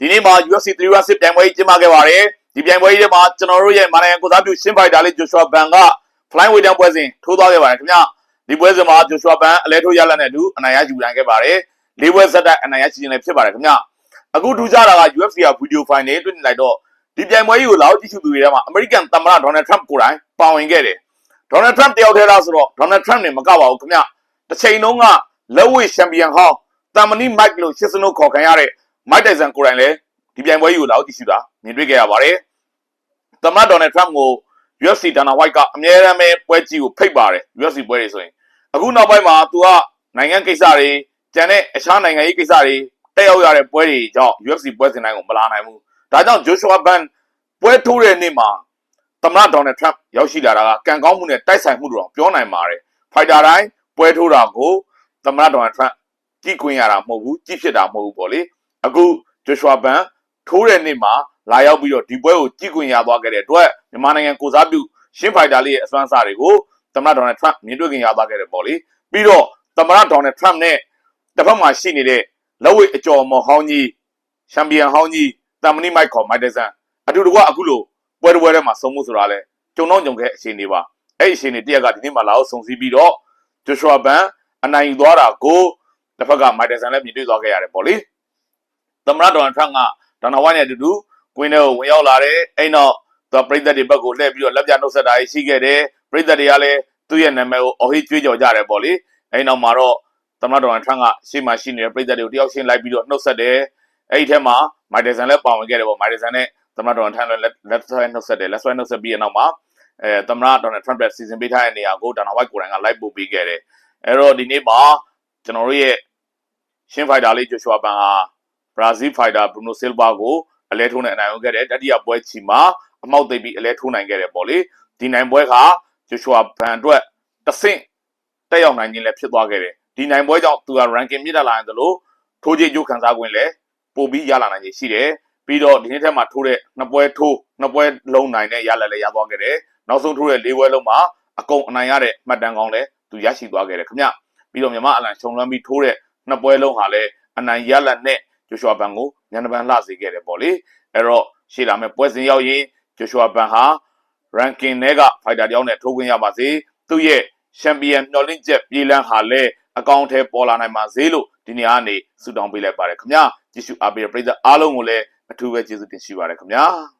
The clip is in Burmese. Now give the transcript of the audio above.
ဒီနေ့မှာ UFC 316ပြိုင်ပွဲကြီးကျင်းပခဲ့ပါတယ်ဒီပြိုင်ပွဲကြီးထဲမှာကျွန်တော်တို့ရဲ့မာနိုင်ငံကိုစားပြုရှင်းဖိုက်တာလေး Joshua Ban က flying weight တန်းပွဲစဉ်ထိုးသွားခဲ့ပါတယ်ခင်ဗျဒီပွဲစဉ်မှာ Joshua Ban အလဲထိုးရလက်နဲ့အတူအနိုင်ရယူနိုင်ခဲ့ပါတယ်လေးပွဲဆက်တိုက်အနိုင်ရရှိခြင်းလည်းဖြစ်ပါတယ်ခင်ဗျအခုထူးခြားတာက UFC က video file နဲ့တွေ့နေလိုက်တော့ဒီပြိုင်ပွဲကြီးကိုလာအောင်ကြည့်ရှုသူတွေထဲမှာ American သမ္မတ Donald Trump ကိုယ်တိုင်ပါဝင်ခဲ့တယ် Donald Trump တယောက်တည်းလားဆိုတော့ Donald Trump နေမကပါဘူးခင်ဗျတစ်ချိန်လုံးကလက်ဝှေ့ချန်ပီယံဟောင်းတမ်မနီမိုက်လို့ရှစ်စနုတ်ခေါ်ခံရတဲ့ မိုက်တိုင်ဆန်ကိုယ်တိုင်လည်းဒီပြိုင်ပွဲကြီးကိုလာအောင်ကြည့်ရှုတာမြင်တွေ့ခဲ့ရပါတယ်သမ္မတ Donald Trump ကို UFC Dana White ကအမြဲတမ်းပဲပွဲကြီးကိုဖိတ်ပါတယ် UFC ပွဲတွေဆိုရင်အခုနောက်ပိုင်းမှာ तू ကနိုင်ငံကိစ္စတွေကျန်တဲ့အခြားနိုင်ငံရေးကိစ္စတွေတက်ရောက်ရတဲ့ပွဲတွေကြောင့် UFC ပွဲစဉ်တိုင်းကိုမလာနိုင်ဘူးဒါကြောင့် Joshua Ban ပွဲထိုးတဲ့နေ့မှာသမ္မတ Donald Trump ရောက်ရှိလာတာကကံကောင်းမှုနဲ့တိုက်ဆိုင်မှုတို့တော့ပြောနိုင်ပါတယ်ဖိုက်တာတိုင်းပွဲထိုးတာကိုသမ္မတ Donald Trump ကြည့်ခွင့်ရတာမဟုတ်ဘူးကြည့်ဖြစ်တာမဟုတ်ဘူးပေါ့လေ အခု Joshua Ban ထိုးတဲ့နေ့မှာလာရောက်ပြီးတော့ဒီပွဲကိုကြည့်ခွင့်ရသွားခဲ့တဲ့အတွက်မြန်မာနိုင်ငံကိုစားပြုရှင်းဖိုက်တာလေးရဲ့အစွမ်းအစတွေကိုသမ္မတ Donald Trump မြင်တွေ့ခွင့်ရသွားခဲ့တယ်ပေါ့လေပြီးတော့သမ္မတ Donald Trump နဲ့တစ်ဖက်မှာရှိနေတဲ့လက်ဝိတ်အကျော်မော်ဟောင်းကြီးချန်ပီယံဟောင်းကြီးတမ်မနီမိုက်ခေါ်မိုက်တယ်ဆန်အတူတကွအခုလိုပွဲတစ်ပွဲထဲမှာဆုံးမှုဆိုတာလဲကြုံတော့ကြုံခဲ့အခြေအနေပါအဲ့ဒီအခြေအနေတရက်ကဒီနေ့မှလာအောင်ဆုံစည်းပြီးတော့ Joshua Ban အနိုင်ယူသွားတာကိုတစ်ဖက်ကမိုက်တယ်ဆန်လည်းမြင်တွေ့သွားခဲ့ရတယ်ပေါ့လေ သမ္မတဒေါ်နယ်ထရန့်ကဒေါ်နယ်ဝိုင်းနဲ့အတူတူကွင်းထဲကိုဝင်ရောက်လာတယ်အဲ့တော့သူပရိသတ်တွေဘက်ကိုလှည့်ပြီးတော့လက်ပြနှုတ်ဆက်တာရှိခဲ့တယ်ပရိသတ်တွေကလည်းသူ့ရဲ့နာမည်ကိုအော်ဟစ်ကြွေးကြော်ကြတယ်ပေါ့လေအဲ့နောက်မှာတော့သမ္မတဒေါ်နယ်ထရန့်ကရှေ့မှာရှိနေတဲ့ပရိသတ်တွေကိုတယောက်ချင်းလိုက်ပြီးတော့နှုတ်ဆက်တယ်အဲ့ဒီထဲမှာမိုက်တယ်ဆန်လည်းပါဝင်ခဲ့တယ်ပေါ့မိုက်တယ်ဆန်နဲ့သမ္မတဒေါ်နယ်ထရန့်လည်းလက်ဆွဲနှုတ်ဆက်တယ်လက်ဆွဲနှုတ်ဆက်ပြီးတဲ့နောက်မှာအဲသမ္မတဒေါ်နယ်ထရန့်ရဲ့စီစဉ်ပေးထားတဲ့နေရာကိုဒေါ်နယ်ဝိုက်ကိုယ်တိုင်ကလိုက်ပို့ပေးခဲ့တယ်အဲ့တော့ဒီနေ့မှာကျွန်တော်တို့ရဲ့ရှင်းဖိုက်တာလေးဂျိုရှွာပန်ဟာ ဘရာဇီးဖိုက်တာဘရူနိုဆီလ်ဗာကိုအလဲထိုးနဲ့အနိုင်ဝင်ခဲ့တယ်တတိယပွဲချီမှာအမောက်သိပ်ပြီးအလဲထိုးနိုင်ခဲ့တယ်ပေါ့လေဒီနိုင်ပွဲကဂျိုရှွာပန်အတွက်တဆင့်တက်ရောက်နိုင်ခြင်းလည်းဖြစ်သွားခဲ့တယ်ဒီနိုင်ပွဲကြောင့်သူက ranking မြင့်တက်လာရင်သလိုထိုးကြည့်ကြိုးခံစား권လည်းပို့ပြီးရလာနိုင်ခြင်းရှိတယ်ပြီးတော့ဒီနေ့ထက်မှထိုးတဲ့နှစ်ပွဲထိုးနှစ်ပွဲလုံးနိုင်တဲ့ရလက်လည်းရသွားခဲ့တယ်နောက်ဆုံးထိုးတဲ့၄ပွဲလုံးမှာအကုန်အနိုင်ရတဲ့မှတ်တမ်းကောင်းလည်းသူရရှိသွားခဲ့တယ်ခင်ဗျပြီးတော့မြမအလန်ရှုံလွမ်းပြီးထိုးတဲ့နှစ်ပွဲလုံးဟာလည်းအနိုင်ရလက်နဲ့ ဂျိုရှွာဘန်ကိုညနေပန်းလှစေခဲ့တယ်ပေါ့လေအဲ့တော့ရှေ့လာမယ့်ပွဲစဉ်ရောက်ရင်ဂျိုရှွာဘန်ဟာ ranking ထဲက fighter တယောက်နဲ့ထိုးခွင့်ရပါစေသူ့ရဲ့ champion မျှော်လင့်ချက်ပြေးလန်းဟာလည်းအကောင့်ထဲပေါ်လာနိုင်ပါစေလို့ဒီနေ့ကနေဆုတောင်းပေးလိုက်ပါတယ်ခင်ဗျာကြည့်ရှုအားပေးတဲ့ပရိသတ်အားလုံးကိုလည်းအထူးပဲကျေးဇူးတင်ရှိပါတယ်ခင်ဗျာ